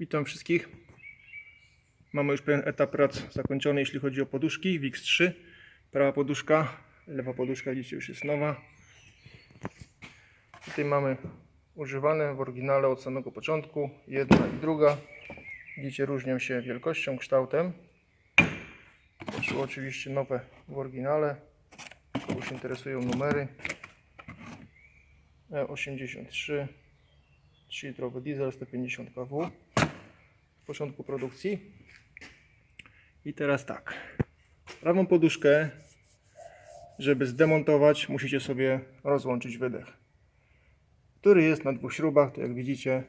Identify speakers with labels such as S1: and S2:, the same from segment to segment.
S1: Witam wszystkich. Mamy już pewien etap prac zakończony, jeśli chodzi o poduszki WIX3. Prawa poduszka, lewa poduszka widzicie już jest nowa. Tutaj mamy używane w oryginale od samego początku, jedna i druga. Widzicie różnią się wielkością, kształtem. Poszły oczywiście nowe w oryginale. Kogoś interesują numery. E83 3-litrowy diesel 150 kW początku produkcji. I teraz tak. Prawą poduszkę, żeby zdemontować, musicie sobie rozłączyć wydech, który jest na dwóch śrubach, to jak widzicie.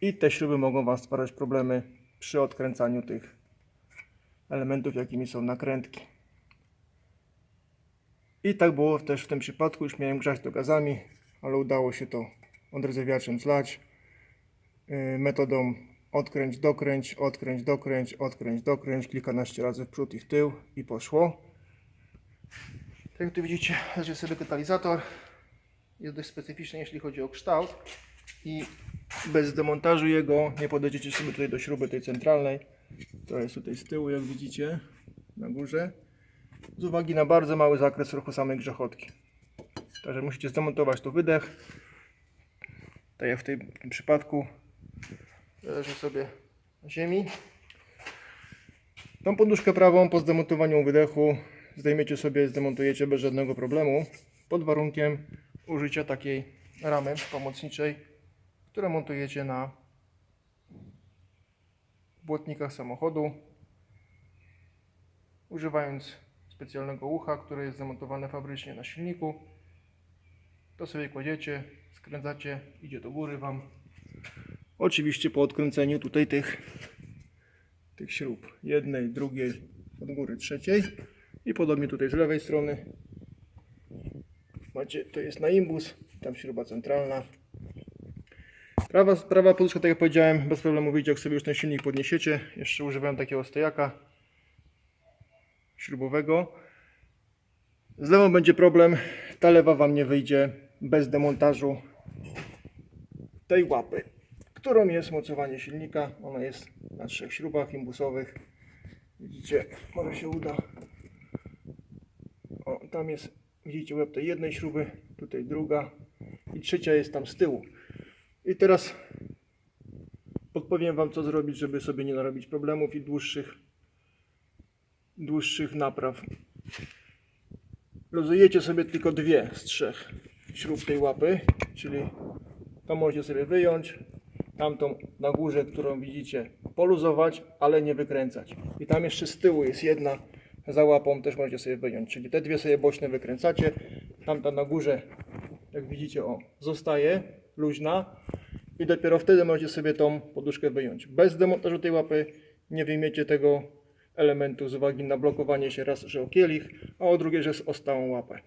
S1: I te śruby mogą Wam sprawiać problemy przy odkręcaniu tych elementów, jakimi są nakrętki. I tak było też w tym przypadku. Już miałem grzać to gazami, ale udało się to odrzewiaczem zlać. Yy, Metodą odkręć, dokręć, odkręć, dokręć, odkręć, dokręć. Kilkanaście razy w przód i w tył i poszło. Tak jak tu widzicie, leży sobie katalizator. Jest dość specyficzny, jeśli chodzi o kształt. I bez demontażu jego nie podejdziecie sobie tutaj do śruby tej centralnej. To jest tutaj z tyłu, jak widzicie, na górze z uwagi na bardzo mały zakres ruchu samej grzechotki. Także musicie zdemontować tu wydech. Tak jak w tym przypadku leży sobie na ziemi. Tą poduszkę prawą po zdemontowaniu wydechu zdejmiecie sobie, zdemontujecie bez żadnego problemu pod warunkiem użycia takiej ramy pomocniczej, którą montujecie na błotnikach samochodu używając specjalnego ucha, które jest zamontowane fabrycznie na silniku. To sobie kładziecie, skręcacie, idzie do góry Wam. Oczywiście po odkręceniu tutaj tych, tych śrub. Jednej, drugiej, od góry trzeciej. I podobnie tutaj z lewej strony. Macie, to jest na imbus, tam śruba centralna. Prawa, prawa poduszka, tak jak powiedziałem, bez problemu wyjdzie, jak sobie już ten silnik podniesiecie. Jeszcze używałem takiego stojaka śrubowego. Z lewą będzie problem. Ta lewa Wam nie wyjdzie bez demontażu tej łapy, którą jest mocowanie silnika. Ona jest na trzech śrubach imbusowych. Widzicie, może się uda. O, tam jest, widzicie, łeb tej jednej śruby, tutaj druga i trzecia jest tam z tyłu. I teraz podpowiem Wam, co zrobić, żeby sobie nie narobić problemów i dłuższych dłuższych napraw. Luzujecie sobie tylko dwie z trzech śrub tej łapy, czyli to możecie sobie wyjąć, tamtą na górze, którą widzicie, poluzować, ale nie wykręcać. I tam jeszcze z tyłu jest jedna za łapą, też możecie sobie wyjąć, czyli te dwie sobie boczne wykręcacie, tamta na górze, jak widzicie, o, zostaje luźna i dopiero wtedy możecie sobie tą poduszkę wyjąć. Bez demontażu tej łapy nie wyjmiecie tego elementu z uwagi na blokowanie się raz, że o kielich, a o drugie, że o stałą łapę.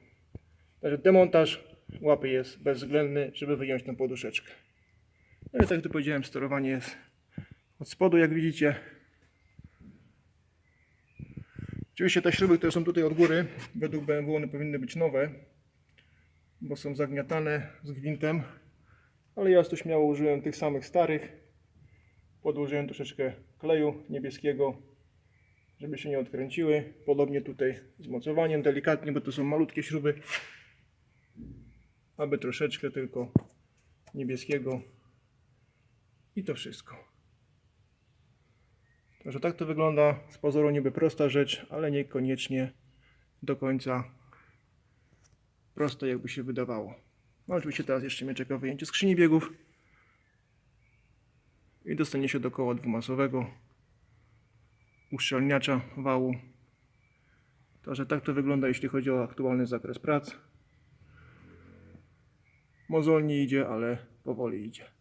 S1: Także demontaż łapy jest bezwzględny, żeby wyjąć tą poduszeczkę. No i tak jak tu powiedziałem, sterowanie jest od spodu, jak widzicie. Oczywiście te śruby, które są tutaj od góry, według BMW one powinny być nowe, bo są zagniatane z gwintem, ale ja tu śmiało użyłem tych samych starych. Podłożyłem troszeczkę kleju niebieskiego, żeby się nie odkręciły. Podobnie tutaj z mocowaniem delikatnie, bo to są malutkie śruby. Aby troszeczkę tylko niebieskiego. I to wszystko. Także tak to wygląda. Z pozoru niby prosta rzecz, ale niekoniecznie do końca prosto jakby się wydawało. No oczywiście teraz jeszcze mnie czeka wyjęcie skrzyni biegów i dostanie się do koła dwumasowego uszczelniacza wału. Także tak to wygląda, jeśli chodzi o aktualny zakres prac. Mozolnie idzie, ale powoli idzie.